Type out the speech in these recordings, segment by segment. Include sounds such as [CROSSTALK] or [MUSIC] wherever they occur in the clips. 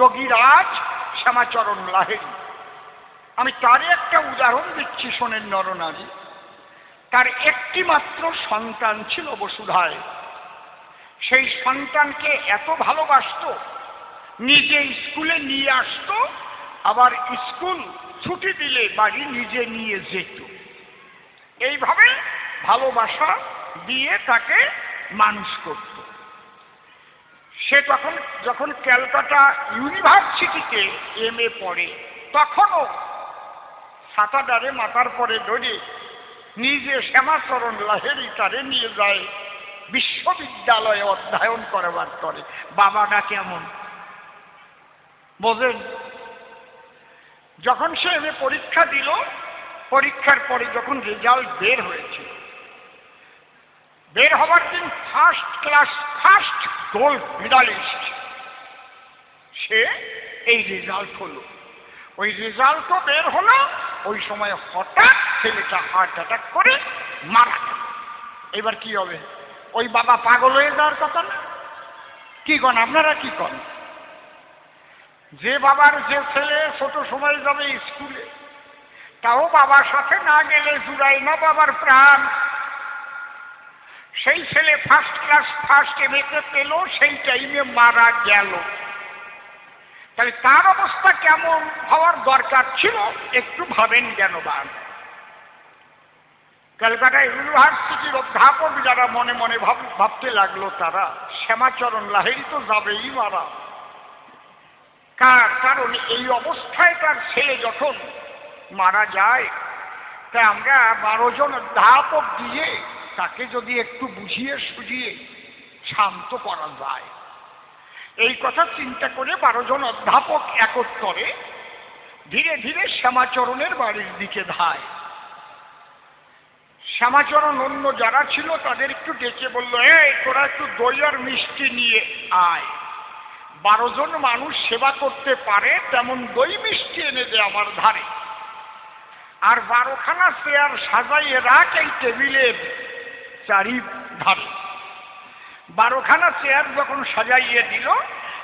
যোগীরাজ শ্যামাচরণ লাহেরি আমি তারই একটা উদাহরণ দিচ্ছি, শোনেন নরনারী। তার একটি মাত্র সন্তান ছিল বসুধায়। সেই সন্তানকে এত ভালোবাসত, নিজে স্কুলে নিয়ে আসতো, আবার স্কুল ছুটি দিলে বাড়ি নিজে নিয়ে যেত। এইভাবে ভালোবাসা দিয়ে তাকে মানুষ করত। সে তখন, যখন ক্যালকাটা ইউনিভার্সিটিতে এম এ পড়ে, তখনও সাতাডারে মাথার পরে ধরে নিজে শ্যামাচরণ লাহেরি তারে নিয়ে যায়, বিশ্ববিদ্যালয়ে অধ্যয়ন করবার করে। বাবাটা কেমন? বোঝেন? যখন সে এমএ পরীক্ষা দিল, পরীক্ষার পরে যখন রেজাল্ট বের হয়েছে বের হবার দিন first class first gold medalist সে এই রেজাল্ট হলো। ওই রেজাল্টও বের হলো, ওই সময় হঠাৎ ছেলেটা হার্ট অ্যাটাক করে মারা গেল। এবার কি হবে? ওই বাবা পাগল হয়ে যাওয়ার কথা না? কি কন, আপনারা কি কন? যে বাবার, যে ছেলে ছোট সময় যাবে স্কুলে, তাও বাবার সাথে না গেলে জুড়াই না বাবার প্রাণ। সেই ছেলে ফার্স্ট ক্লাস ফার্স্ট এমএতে পেল, সেই টাইমে মারা গেল। তাহলে তার অবস্থা কেমন হওয়ার দরকার ছিল, একটু ভাবেন জ্ঞানবান কলকাতা ইউনিভার্সিটির অধ্যাপক যারা মনে মনে ভাব ভাবতে লাগল তারা, শ্যামাচরণ লাহেরি তো যাবেই মারা। কার কারণ এই অবস্থায় তার ছেলে যখন মারা যায়, তা আমরা বারো জন অধ্যাপক দিয়ে তাকে যদি একটু বুঝিয়ে সুঝিয়ে শান্ত করা যায়। এই কথা চিন্তা করে বারো জন অধ্যাপক একত্তরে ধীরে ধীরে শ্যামাচরণের বাড়ির দিকে ধায়। শ্যামাচরণ অন্য যারা ছিল তাদের একটু ডেকে বলল, এই, তোরা একটু দই আর মিষ্টি নিয়ে আয়। বারো জন মানুষ সেবা করতে পারে, তেমন দই মিষ্টি এনে দে আমার ধারে। আর বারোখানা চেয়ার সাজাইয়ে রাখ এই টেবিলের চারি ধারে বারোখানা চেয়ার যখন সাজাইয়ে দিল,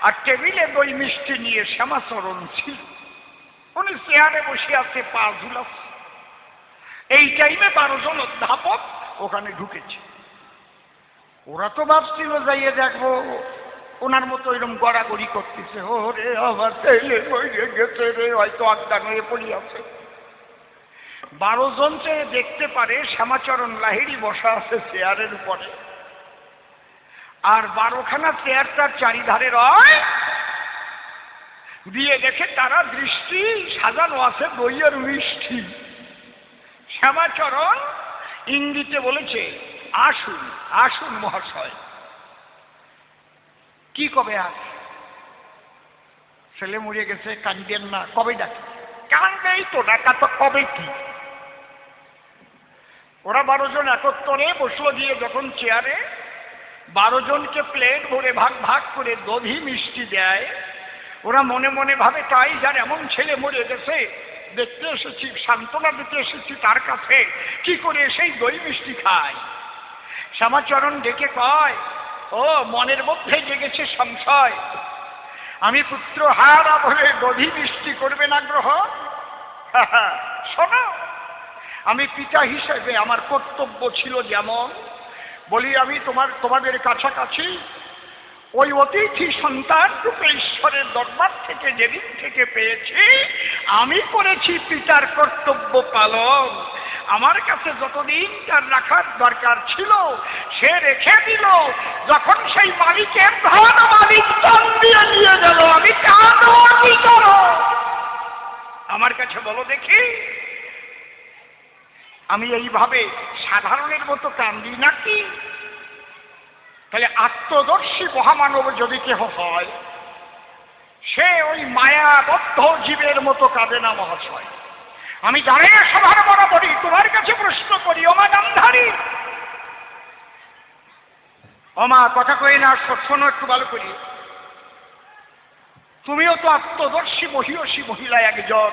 আর টেবিলে দই মিষ্টি নিয়ে শ্যামাচরণ ছিল। উনি চেয়ারে বসে আছে, পা ঝুলাচ্ছে এই টাইমে বারো জন অধ্যাপক ওখানে ঢুকেছে। ওরা তো ভাবছিল, যাইয়ে দেখব, ওনার মতো এরকম গড়াগড়ি করতেছে। ও রে আমার গেছে রে, হয়তো অজ্ঞান হয়ে পড়ি আছে বারো জন চেয়ে দেখতে পারে, শ্যামাচরণ লাহিড়ি বসা আছে চেয়ারের উপরে। আর বারোখানা চেয়ার তার চারিধারে রয়। দিয়ে দেখে তারা দৃষ্টি সাজানো আছে দইয়ের মিষ্টি। শ্যামাচরণ ইঙ্গিতে বলেছে, আসুন আসুন মহাশয়। কি কবে আর ছেলে মরিয়ে গেছে কান্দেন না, কবে ডাকে? কান্দেই তো ডাকা তো কবে কি? ওরা বারো জন একত্তরে বসল দিয়ে যখন চেয়ারে বারো জনকে প্লেট ভরে ভাগ ভাগ করে দধি মিষ্টি দেয়। ওরা মনে মনে ভাবে, তাই যার এমন ছেলে মরে গেছে, দেখতে এসেছি, সান্ত্বনা দিতে এসেছি তার কাছে, কি করে সেই দই মিষ্টি খায়? শ্যামাচরণ ডেকে কয়, ও, মনের মধ্যে জেগেছে সংশয়। আমি পুত্র হারা বলে দধি মিষ্টি করবেন আগ্রহ [LAUGHS] শোনো আমি পিতা হিসেবে আমার কর্তব্য ছিল যেমন, বলি আমি তোমার, তোমাদের কাছাকাছি ওই অতিথি সন্তান রূপে ঈশ্বরের দরবার থেকে যেদিন থেকে পেয়েছি, আমি করেছি পিতার কর্তব্য পালন। আমার কাছে যতদিন তার রাখার দরকার ছিল, সে রেখে দিল। যখন সেই মালিকের ধন মালিক দিয়ে নিয়ে গেল, আমি কাঁদো, কি করো? আমার কাছে বলো দেখি আমি এইভাবে সাধারণের মতো কান্দি নাকি? তাহলে আত্মদর্শী মহামানব যদি কেহ হয়, সে ওই মায়াবদ্ধ জীবের মতো কাঁদে না মহাশয়। আমি জানি সবার বরাবরই তোমার কাছে প্রশ্ন করি, ওমা গান্ধারী। ওমা, কথা কই না, শোনো একটু ভালো করি। তুমিও তো আত্মদর্শী মহিয়সী মহিলা একজন।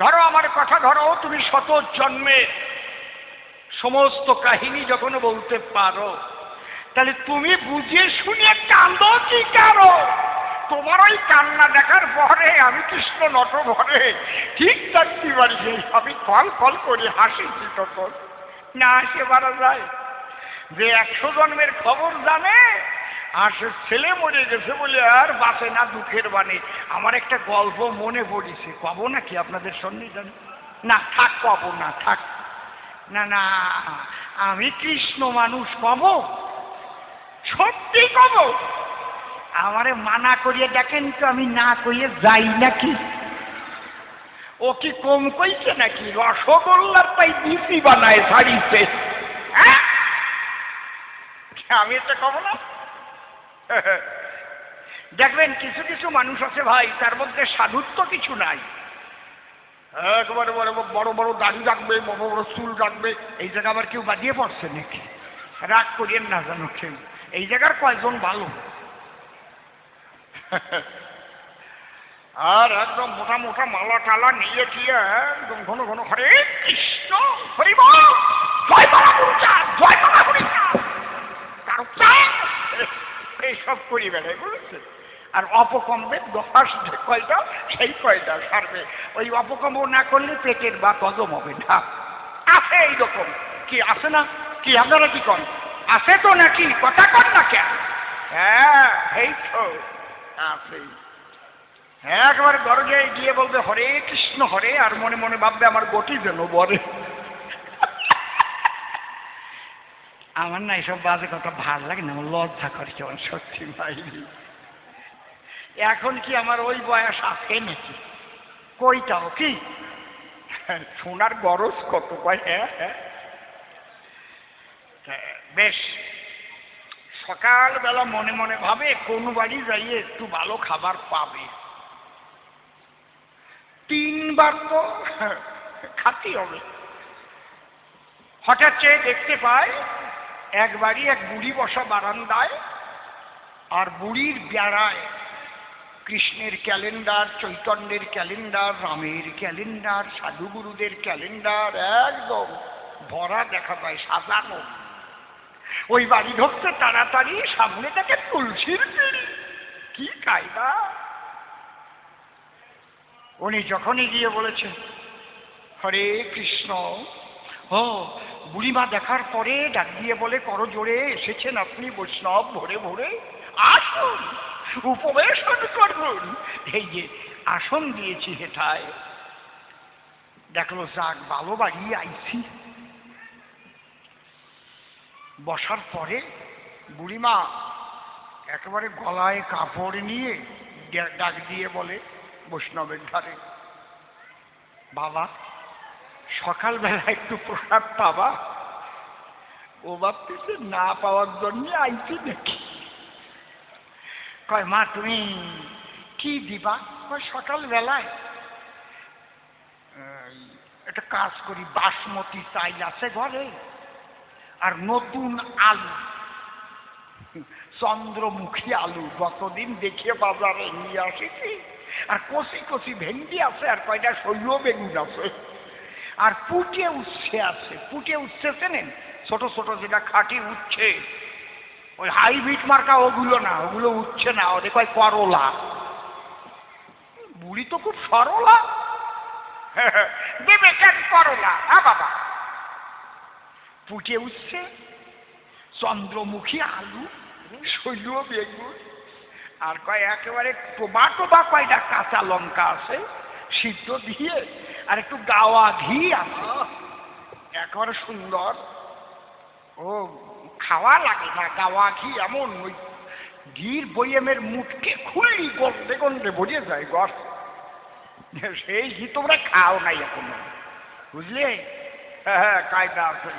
ধরো আমার কথা, ধরো, তুমি শত জন্মে সমস্ত কাহিনী যখন বলতে পারো, তাহলে তুমি বুঝিয়ে শুনে কান্দো কি কারও? তোমার ওই কান্না দেখার পরে আমি কৃষ্ণ নট ভরে ঠিক থাকতে পারি আমি কল কল করে হাসিছি তখন। না হাসে মারা যায় যে একশো জন্মের খবর জানে আর সে ছেলে মরে গেছে বলে আর বাঁচে না দুঃখের বাণী। আমার একটা গল্প মনে পড়েছে। কব নাকি আপনাদের সন্নিধান? না, থাক কব না, থাক। না না, আমি কৃষ্ণ মানুষ কব সত্যি কব আমারে মানা করিয়ে দেখেন তো আমি না করিয়ে যাই নাকি? ও কি কম কইছে নাকি? রসগোল্লার তাই দিসি বানায় শাড়িতে। হ্যাঁ? আমি এটা কব না [LAUGHS] দেখবেন কিছু কিছু মানুষ আছে ভাই তার মধ্যে সাধুত্ব কিছু নাই। একবারে বড় বড় বড় দাড়ি রাখবে বড় বড় চুল রাখবে। এই জায়গা আবার কেউ বাদিয়ে পড়ছে নাকি? রাগ করিয়েন না জানো কেউ। এই জায়গার কয়জন ভালো? [LAUGHS] আর একদম মোটা মোটা মালা টালা নিয়ে টিয়ে একদম ঘন ঘন হরে কৃষ্ণ হরি বল জয় গুরুচা জয় কারুচা এইসব করি বেড়ায় বুঝেছে আর অপকম্বে দশ যে কয়টা সেই কয়টা সারবে। ওই অপকম্ব না করলে পেটের বা কদম হবে না। আছে এইরকম। কি আছে না? কি আপনারা কি করেন আছে তো নাকি? কথা কর না কেন? হ্যাঁ এই তো। আছে। একবার গরজে গিয়ে বলবে, হরে কৃষ্ণ, হরে, আর মনে মনে ভাববে আমার গতি যেন বরে আমার না এসব বাজে কথা ভালো লাগে না আমার লজ্জা করে কেমন সত্যি ভাই এখন কি আমার ওই বয়স আছে নাকি কইটাও কি? শোনার গরজ কত কয় হ্যাঁ হ্যাঁ। হ্যাঁ, বেশ সকালবেলা মনে মনে ভাবে কোন বাড়ি যাইয়ে একটু ভালো খাবার পাবে। তিনবার তো খাতি হবে। হঠাৎ চেয়ে দেখতে পায় এক বাড়ি এক বুড়ি বসা বারান্দায় আর বুড়ির বেড়ায় কৃষ্ণের ক্যালেন্ডার, চৈতন্যের ক্যালেন্ডার, রামের ক্যালেন্ডার, সাধুগুরুদের ক্যালেন্ডার, একদম ভরা দেখা যায়, সাজানো। ওই বাড়ি ঢুকতে তাড়াতাড়ি সামনে তাকে তুলসীর পিড়ি কি কায়দা? উনি যখনই গিয়ে বলেছেন হরে কৃষ্ণ, ও বুড়িমা দেখার পরে ডাক দিয়ে বলে, করো জোরে, এসেছেন আপনি বৈষ্ণব, ভরে ভরে। আসুন, উপবেশন করুন। এই যে আসন দিয়েছি হেঠায়। দেখল, যাক, ভালো বাড়ি আইছি বসার পরে বুড়িমা একেবারে গলায় কাপড় নিয়ে ডাক দিয়ে বলে, বৈষ্ণবের ধারে বাবা সকালবেলা একটু প্রসাদ পাবা। ও ভাবতেছে না পাওয়ার জন্য আইছি দেখি। কয়, মা, তুমি কি দিবা? কয়, সকালবেলায় একটা কাজ করি, বাসমতি চাইল আছে ঘরে, আর নতুন আলু, চন্দ্রমুখী আলু, গতদিন দেখে বাজারে নিয়ে আসেছি, আর কষি কষি ভেন্ডি আছে, আর কয়টা শৈল বেগুন আছে। আর পুটে উচ্ছে আছে পুটে উচ্ছে চেনেন? ছোট ছোট যেটা খাঁটি উচ্ছে ওই হাইব্রিড মার্কা ওগুলো না, ওগুলো উচ্ছে না, ওদের কয় করলা। বুড়ি তো খুব সরলা। [LAUGHS] দেবে কেন করলা? হ্যাঁ বাবা। পুটে উচ্ছে চন্দ্রমুখী আলু, শৈল বেগুন, আর কয় একেবারে টোবা টোবা কয়টা কাঁচা লঙ্কা আছে, সিদ্ধ দিয়ে আর একটু গাওয়া ঘি আছে। একেবারে সুন্দর। ও, খাওয়া লাগে না, গাওয়া ঘি এমন ওই ঘির বইয়েমের মুখকে খুললি গন্ধে গন্ধে ভরিয়ে যায় গর সেই ঘি তোমরা খাও নাই এখনও, বুঝলে? হ্যাঁ হ্যাঁ কায়দা আছে।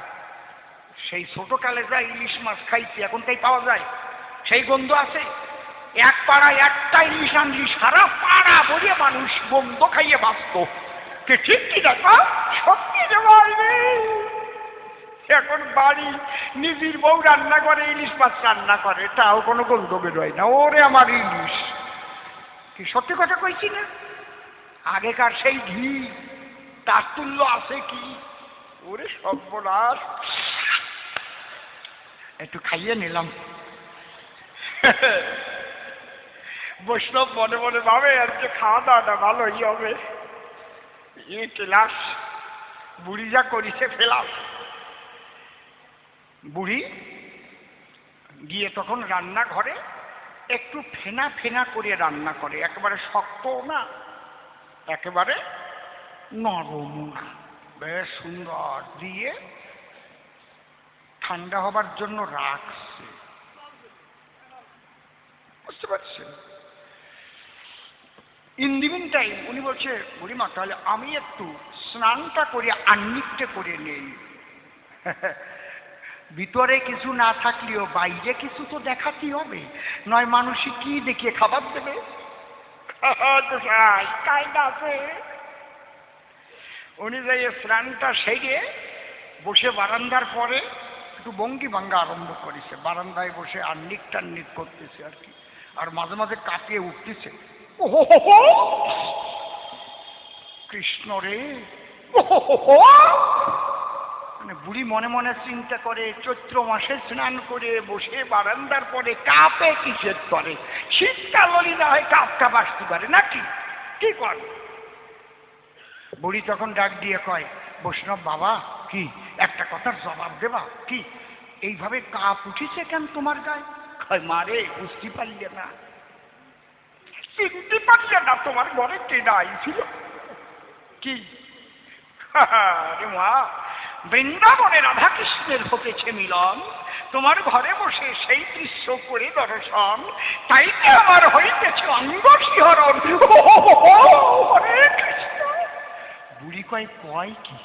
সেই ছোট কালে যা ইলিশ মাছ খাইছি, এখন তাই পাওয়া যায়। সেই গন্ধ আছে। এক পাড়ায় একটা ইলিশ আনলি, সারা পাড়া বলে মানুষ গন্ধ খাইয়ে বাঁচত। কে ঠিক কি দেখো, সত্যি রে। রে। এখন বাড়ি, নিজের বউ রান্না করে, ইলিশ মাছ রান্না করে, তাও কোনো গন্ধ বেরোয় না। ওরে আমার ইলিশ। কি সত্যি কথা কইছি না? আগেকার সেই ঘি, তার তুল্য আছে কি? ওরে সর্বনাশ। একটু খাইয়ে নিলাম। বৈষ্ণব মনে মনে ভাবে, আজকে খাওয়া দাওয়াটা ভালোই হবে। এ ক্লাস বুড়ি যা করিছে ফেলাস বুড়ি গিয়ে তখন রান্নাঘরে একটু ফেনা ফেনা করে রান্না করে, একেবারে শক্তও না, একেবারে নরমও না। বেশ সুন্দর, দিয়ে ঠান্ডা হবার জন্য রাখছে। বুঝতে পারছেন? ইন দিবিন টাইম উনি বলছে বুড়িমা তাহলে আমি একটু স্নানটা করে আন্নিকটা করে নেই। [LAUGHS] ভিতরে কিছু না থাকলেও বাইরে কিছু তো দেখাতে হবে। নয় মানুষই কি দেখিয়ে খাবার দেবে? উনি যাই স্নানটা সেরে বসে বারান্দার পরে একটু বঙ্গি ভাঙ্গা আরম্ভ করেছে। বারান্দায় বসে আন্নিক টান্নিক করতেছে আর কি। আর মাঝে মাঝে কাঁপিয়ে উঠতেছে। কৃষ্ণ রে। মানে বুড়ি মনে মনে চিন্তা করে, চৈত্র মাসে স্নান করে বসে বারান্দার পরে কাপে কিসের করে শীতকাল হলে না হয় কাপ কাপ আসতে পারে নাকি? কি কর? বুড়ি তখন ডাক দিয়ে কয়, বৈষ্ণব বাবা, কি, একটা কথার জবাব দেবা? কি, এইভাবে কাপ উঠেছে কেন তোমার গায়ে? কয় মারে বুঝতে পারলে না। চিনতে পারলে না, তোমার ঘরে কেনা আইছিল কি? মা, বৃন্দাবনে রাধাকৃষ্ণের হতেছে মিলন, তোমার ঘরে বসে সেই দৃশ্য করে দর্শন, তাইতে আমার হইতেছে অঙ্গ শিহরণ বুড়ি কয় কয় কি?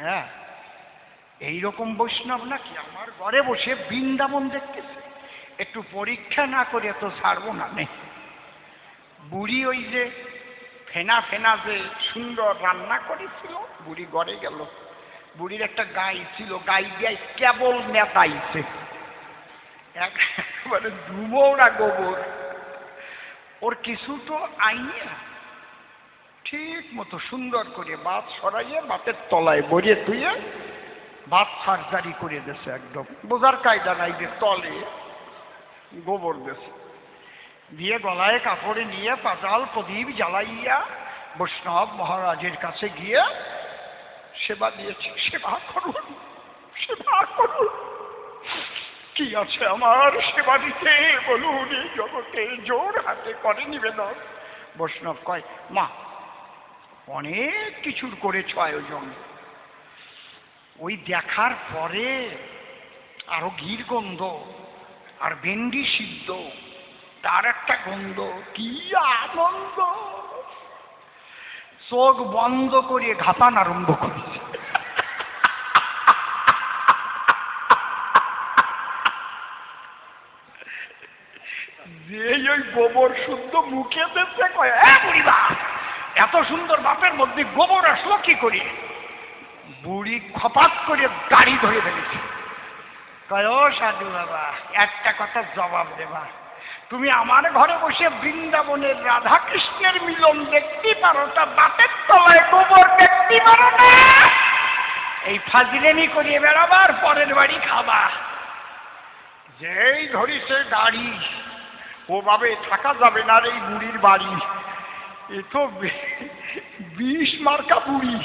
হ্যাঁ এইরকম বৈষ্ণব নাকি? আমার ঘরে বসে বৃন্দাবন দেখতেছে। একটু পরীক্ষা না করে তো ছাড়বো না নেই বুড়ি ওই যে ফেনা ফেনা যে সুন্দর রান্না করেছিল, বুড়ি ঘরে গেল। বুড়ির একটা গাই ছিল, গাই দিয়ে কেবল নেতাইছে একেবারে ধুমোরা গোবর। ওর কিছু তো আইনে ঠিক মতো সুন্দর করে বাত সরাইয়ে বাতের তলায় বরিয়ে তুইয়ে বাত সার্জারি করে দেছে একদম। বোঝার কায়দা নাই যে তলে গোবর দেছে দিয়ে গলায় কাপড়ে নিয়ে পাতাল প্রদীপ জ্বালাইয়া বৈষ্ণব মহারাজের কাছে গিয়ে সেবা দিয়েছে। সেবা করুন সেবা করুন। কি আছে আমার সেবা দিতে? বলুন এই জগতে জোর হাতে করে নিবেদন। বৈষ্ণব কয়, মা, অনেক কিছুর করেছ আয়োজন। ওই দেখার পরে আরও ঘির গন্ধ আর ভেন্ডি সিদ্ধ তার একটা গন্ধ, কি আনন্দ। চোখ বন্ধ করে ঘাপান আরম্ভ করেছে। যে ওই গোবর শুদ্ধ মুখে দিচ্ছে কয় হ্যাঁ বুড়িবা এত সুন্দর বাপের মধ্যে গোবর আসলো কি করি? বুড়ি খপাত করে গাড়ি ধরে ফেলেছে। কয়, ও সাধু বাবা, একটা কথা জবাব দেবা। তুমি আমার ঘরে বসে বৃন্দাবনের রাধা কৃষ্ণের মিলন দেখতে পারো, তা বাপের তলায় গোবর দেখতে পারো না। এই ফাজিলেমি করিয়ে বেড়াবার পরের বাড়ি খাবা। যেই ধরিছে গাড়ি, ওভাবে থাকা যাবে না এই বুড়ির বাড়ি। এ তো বিষ মার্কা বুড়ি।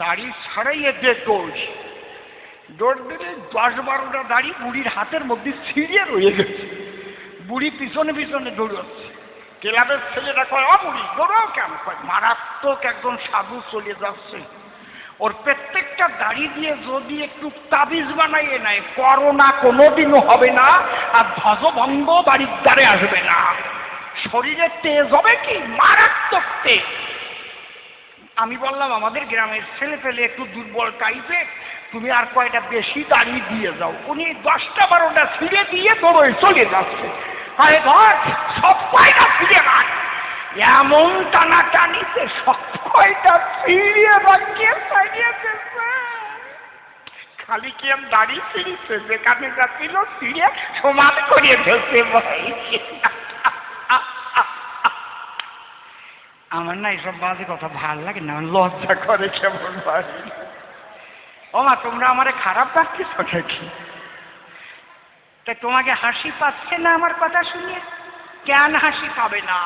দাড়ি ছাড়াইয়ে দেখোস দৌড় দিলে দশ বারোটা দাড়ি বুড়ির হাতের মধ্যে ছিঁড়িয়ে রয়ে গেছে। বুড়ি পিছনে পিছনে দৌড়াচ্ছে। ক্লাবের ছেলেরা কয় বুড়ি, দৌড়াও কেন? কয়, মারাত্মক একজন সাধু চলে যাচ্ছে। ওর প্রত্যেকটা দাড়ি দিয়ে যদি একটু তাবিজ বানাইয়ে নেয় করোনা কোনোদিনও হবে না আর ধ্বজভঙ্গ বাড়ির দ্বারে আসবে না। শরীরে তেজ হবে কি? মারাত্মক তেজ। আমি বললাম, আমাদের গ্রামের ছেলে ফেলে একটু দুর্বল টাইপের তুমি আর কয়টা বেশি দাঁড়িয়ে দিয়ে যাও। উনি দশটা বারোটা ছিঁড়ে দিয়ে দৌড়ে চলে যাচ্ছে। আরে ধর সব কয়টা ছিঁড়ে রাখ এমন টানা টানিতে সব কয়টা ছিঁড়িয়ে রাখিয়ে সারিয়ে দিয়েছে খালি কি আমি দাঁড়িয়ে ছিঁড়িছে যেখানে যাচ্ছিল ছিঁড়ে সমান করিয়ে ফেলছে, ভাই। আমার না এইসব বাজে কথা ভালো লাগে না, আমার লজ্জা করে কেমন ভাই ও মা তোমরা আমারে খারাপ ভাবছিস নাকি? তা তোমাকে হাসি পাচ্ছে না আমার কথা শুনে? কেন হাসি পাবে না?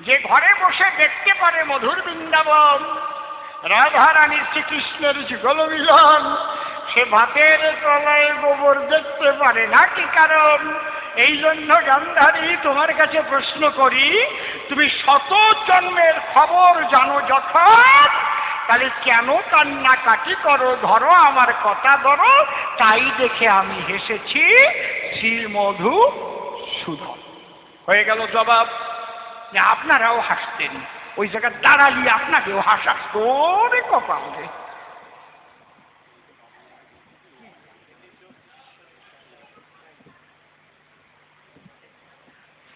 যে ঘরে বসে দেখতে পারে মধুর বৃন্দাবন, রাধা রানী শ্রীকৃষ্ণের যুগল মিলন সে ভাতের তলায় গোবর দেখতে পারে না কি কারণ? এই জন্য গান্ধারী তোমার কাছে প্রশ্ন করি, তুমি শত জন্মের খবর জানো যখন তাহলে কেন কান্নাকাটি করো? ধরো আমার কথা ধরো। তাই দেখে আমি হেসেছি শ্রীমধু সুধন। হয়ে গেল জবাব। আপনারাও হাসতেন। ওই জায়গায় দাঁড়ালি, আপনাকেও হাসা তোরে কপাল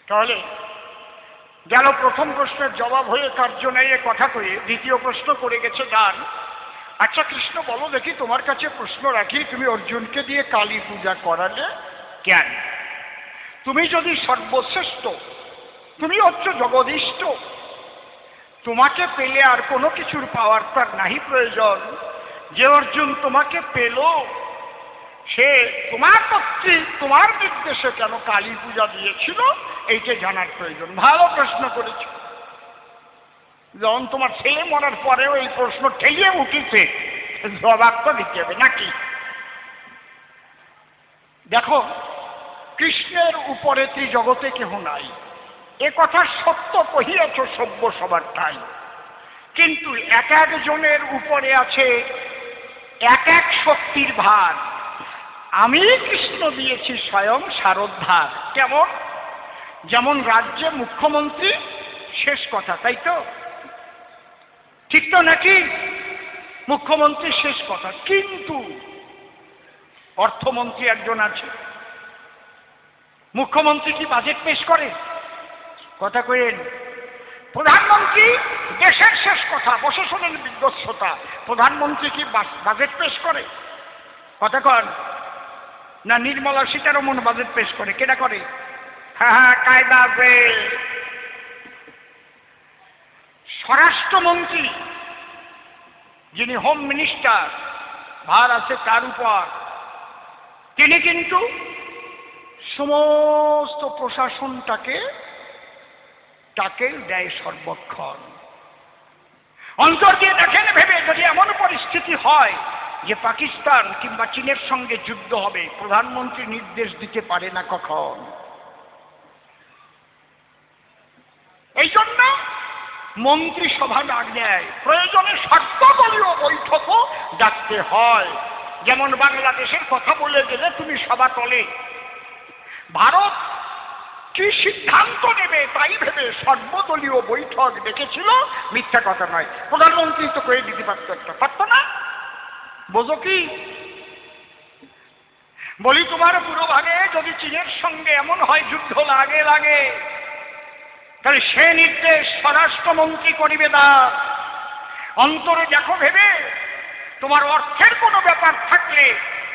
তাহলে গেল প্রথম প্রশ্নের জবাব হয়ে কার্য এ কথা কয়ে দ্বিতীয় প্রশ্ন করে গেছে গান। আচ্ছা কৃষ্ণ, বলো দেখি তোমার কাছে প্রশ্ন রাখি, তুমি অর্জুনকে দিয়ে কালী পূজা করালে কেন? তুমি যদি সর্বশ্রেষ্ঠ, তুমি হচ্ছে জগদিষ্ট, তোমাকে পেলে আর কোনো কিছুর পাওয়ার তার নাহি প্রয়োজন। যে অর্জুন তোমাকে পেল সে তোমার কর্তৃক তোমার নির্দেশে কেন কালী পূজা দিয়েছিল? এইটা জানার প্রয়োজন। ভালো প্রশ্ন করেছ। যখন তোমার ছেলে মরার পরেও এই প্রশ্ন ঠেলিয়ে উঠেছে, জবাব তো দিতে হবে নাকি? দেখো, কৃষ্ণের উপরে ত্রিজগতে কেহ নাই। এ কথা সত্য কহিয়াছ সভ্য সবার ঠাই। কিন্তু এক একজনের উপরে আছে এক এক শক্তির ভার। আমি কৃষ্ণ দিয়েছি স্বয়ং সারোদ্ধার। কেমন? যেমন রাজ্যে মুখ্যমন্ত্রী, শেষ কথা, তাই তো? ঠিক তো নাকি? মুখ্যমন্ত্রী, শেষ কথা। কিন্তু অর্থমন্ত্রী একজন আছে। মুখ্যমন্ত্রী কি বাজেট পেশ করে? কথা কইেন প্রধানমন্ত্রী, দেশের শেষ কথা শোনেন বিধ্বস্ততা। প্রধানমন্ত্রী কি বাজেট পেশ করে? কথা কন। না, নির্মলা সীতারমন বাজেট পেশ করে কেটা করে? হ্যাঁ হ্যাঁ কায়দা আছে। স্বরাষ্ট্রমন্ত্রী, যিনি হোম মিনিস্টার ভার আছে তার উপর। তিনি কিন্তু সমস্ত প্রশাসনটাকে তাকে দেয় সর্বক্ষণ। অন্তর দিয়ে দেখেন, ভেবে যদি এমন পরিস্থিতি হয় যে পাকিস্তান কিংবা চীনের সঙ্গে যুদ্ধ হবে, প্রধানমন্ত্রী নির্দেশ দিতে পারে না কখন? এই জন্য মন্ত্রিসভা ডাক দেয়, প্রয়োজনে সর্বদলীয় বৈঠকও ডাকতে হয়। যেমন বাংলাদেশের কথা বলে গেলে তুমি সভা তলে ভারত কি সিদ্ধান্ত নেবে তাই ভেবে সর্বদলীয় বৈঠক ডেকেছিল, মিথ্যা কথা নয়। প্রধানমন্ত্রী তো করে দিতে পারত একটা, পারতো না? বোঝো কি? বলি তোমার পুরো ভাগে যদি চীনের সঙ্গে এমন হয় যুদ্ধ লাগে লাগে, তাহলে সে নির্দেশ স্বরাষ্ট্রমন্ত্রী করিবে না। অন্তরে দেখো ভেবে, তোমার অর্থের কোনো ব্যাপার থাকলে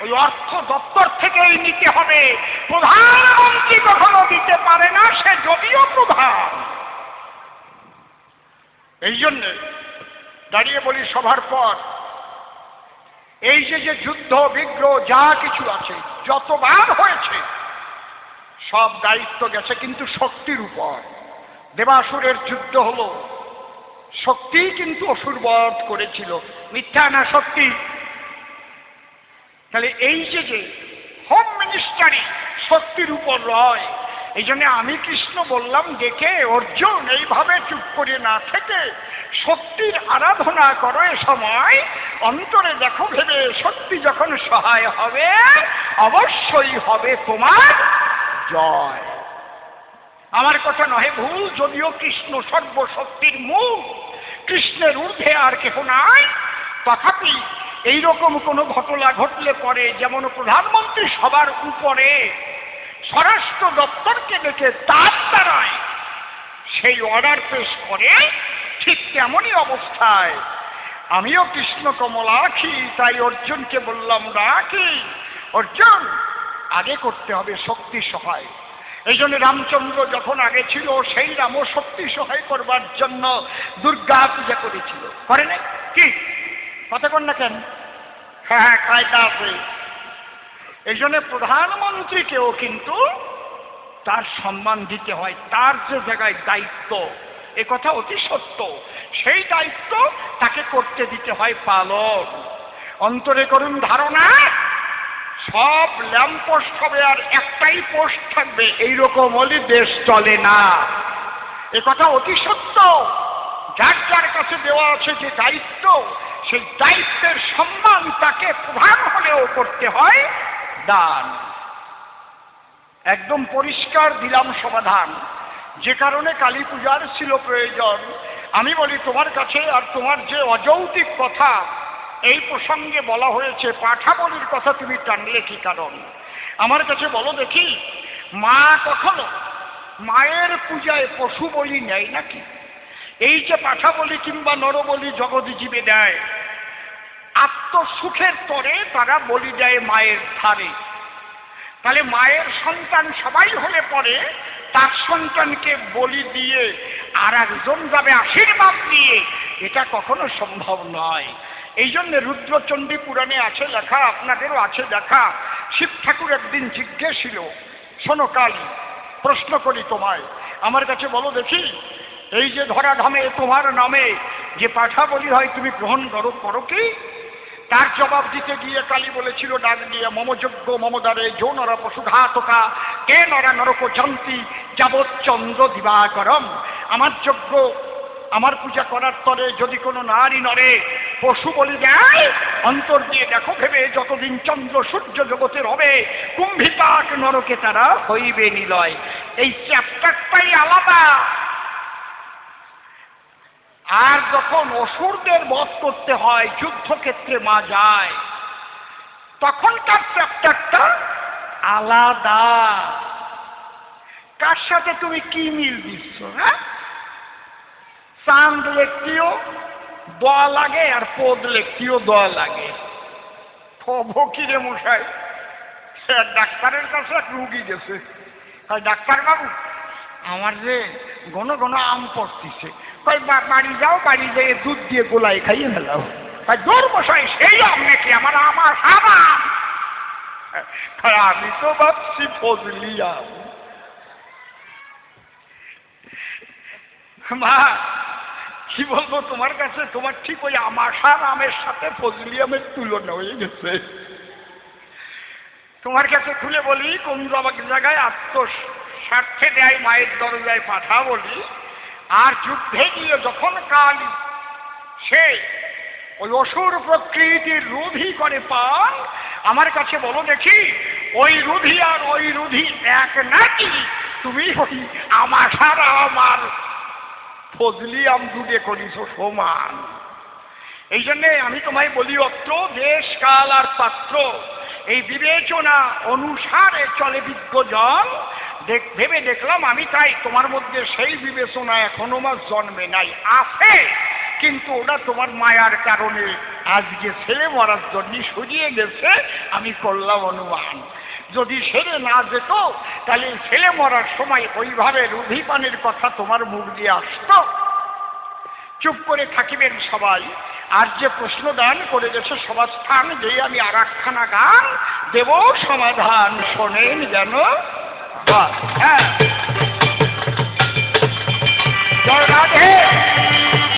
ওই অর্থ দপ্তর থেকেই নিতে হবে। প্রধানমন্ত্রী কখনো দিতে পারে না, সে যদিও প্রধান। এই জন্যে দাঁড়িয়ে বলি সভার পর এই যে যে যুদ্ধ, বিগ্রহ, যা কিছু আছে, যতবার হয়েছে, সব দায়িত্ব গেছে কিন্তু শক্তির উপর। দেবাসুরের যুদ্ধ হলো শক্তি কিন্তু অসুরবধ করেছিল। মিথ্যা না শক্তি তাহলে এই যে যে হোম মিনিস্টারি শক্তির উপর রয় এই জন্য আমি কৃষ্ণ বললাম, দেখে অর্জুন, এইভাবে চুপ করে না থেকে শক্তির আরাধনা করো এ সময়। অন্তরে দেখো, ভেবে শক্তি যখন সহায় হবে, অবশ্যই হবে তোমার জয়। আমার কথা নহে ভুল, যদিও কৃষ্ণ সর্বশক্তির মূল কৃষ্ণের ঊর্ধ্বে আর কেহ নাই। তথাপি এইরকম কোনো ঘটনা ঘটলে পরে যেমন প্রধানমন্ত্রী সবার উপরে স্বরাষ্ট্র দপ্তরকে ডেকে তার দ্বারায় সেই অর্ডার পেশ করে ঠিক তেমনই অবস্থায়। আমিও কৃষ্ণ কমলা আখি তাই অর্জুনকে বললাম, রাখি, অর্জুন, আগে করতে হবে শক্তি সহায়। এই জন্য রামচন্দ্র যখন আগে ছিল, সেই রামও শক্তি সহায় করবার জন্য দুর্গা পূজা করেছিল। করে নাই? কি? কথা কন না কেন? হ্যাঁ হ্যাঁ কায়দা আছে। এই জন্য প্রধানমন্ত্রীকেও কিন্তু তার সম্মান দিতে হয়, তার যে জায়গায় দায়িত্ব, এ কথা অতি সত্য। সেই দায়িত্ব তাকে করতে দিতে হয় পালন। অন্তরে করুন ধারণা, সব ল্যাম্পোস্ট হবে আর একটাই পোস্ট থাকবে, এইরকম হলে দেশ চলে না। এ কথা অতি সত্য। যার যার কাছে দেওয়া আছে যে দায়িত্ব, সেই দায়িত্বের সম্মান তাকে প্রধান হলেও করতে হয়। দান। একদম পরিষ্কার দিলাম সমাধান। যে কারণে কালী পূজার ছিল প্রয়োজন। আমি বলি, তোমার কাছে আর তোমার যে অযৌক্তিক কথা, এই প্রসঙ্গে বলা হয়েছে পাঠাবলির কথা তুমি টানলে কি কারণ? আমার কাছে বলো দেখি, মা কখনো মায়ের পূজায় পশু বলি নেয় নাকি? এই যে পাঠাবলি কিংবা নরবলি জগৎজীবে দেয় আত্মসুখের পরে তারা বলি দেয় মায়ের ধারে। তাহলে মায়ের সন্তান সবাই হলে পরে তার সন্তানকে বলি দিয়ে আর একজন যাবে আশীর্বাদ দিয়ে এটা কখনো সম্ভব নয়। এই জন্য রুদ্রচণ্ডী পুরাণে আছে লেখা, আপনাদেরও আছে দেখা। শিব ঠাকুর একদিন জিজ্ঞেস ছিল শোনো কালী, প্রশ্ন করি তোমায়। আমার কাছে বলো দেখি, এই যে ধরাধামে তোমার নামে যে পাঠা বলি হয়, তুমি গ্রহণ করো করো কি? তার জবাব দিতে গিয়ে কালী বলেছিল, ডাক দিয়ে মমযোগ্য মমদারে যৌনরা পশুঘাতকা, কে নরা নরক জন্তি চন্দ্র দিবাকরম। আমার যোগ্য আমার পূজা করার তরে যদি কোনো নারী নরে, পশু বলি দেয়, অন্তর দিয়ে দেখো ভেবে যতদিন চন্দ্র সূর্য জগতের হবে কুম্ভিকাক নরকে তারা হইবে নিলয়। এই চ্যাপ্টারটাই আলাদা। আর যখন অসুরদের বধ করতে হয়, যুদ্ধক্ষেত্রে মা যায়, তখন তার চ্যাপ্টারটা আলাদা। কার সাথে তুমি কি মিল দিচ্ছ হ্যাঁ? চাঁদ লেখটিও দোয়া লাগে আর পদ লেখটিও দোয়া লাগে। ভকিরে মশাই, সে ডাক্তারের কাছে এক রুগী গেছে। ডাক্তার বাবু আমার যে ঘন ঘন আম পড়তিছে কই বাড়ি যাও, বাড়ি যেয়ে দুধ দিয়ে গোলাই খাইয়ে ফেলাও। কয় জোর মশাই, সেই আম নাকি আমার আমার সাবা আমি তো ভাবছি ফজলি আম মা, কি বলব তোমার কাছে? তোমার ঠিক ওই আমাশার আমের সাথে ফজলি আমের তুলনা হয়ে গেছে। তোমার কাছে খুলে বলি কোন জায়গায় আত্ম স্বার্থে দেয়, মায়ের দরজায় পাঠা বলি আর যুদ্ধে গিয়ে যখন কাল, সে ওই অসুর প্রকৃতির রুধি করে পান। আমার কাছে বলো দেখি, ওই রুধি আর ওই রুধি এক নাকি? তুমি ওই আমার সারা আমার ফজলি আম দুটে করিস সমান। এই জন্যে আমি তোমায় বলি অত্র, দেশ, কাল আর পাত্র, এই বিবেচনা অনুসারে চলে বিজ্ঞজন দেখ, ভেবে দেখলাম আমি তাই। তোমার মধ্যে সেই বিবেচনা এখনও আমার জন্মে নাই। আছে, কিন্তু ওটা তোমার মায়ার কারণে। আজকে ছেলে মরার জন্য সরিয়ে গেছে, আমি করলাম অনুমান। যদি সেরে না যেত, তাহলে ছেলে মরার সময় ওইভাবে রুধিপানের কথা তোমার মুখ দিয়ে আসতো। চুপ করে থাকিবেন সবাই। আর যে প্রশ্ন দান করে গেছে সবার স্থান যেই আমি আর গান দেব, সমাধান শোনেন যেন বাস, হ্যাঁ জয় রাধে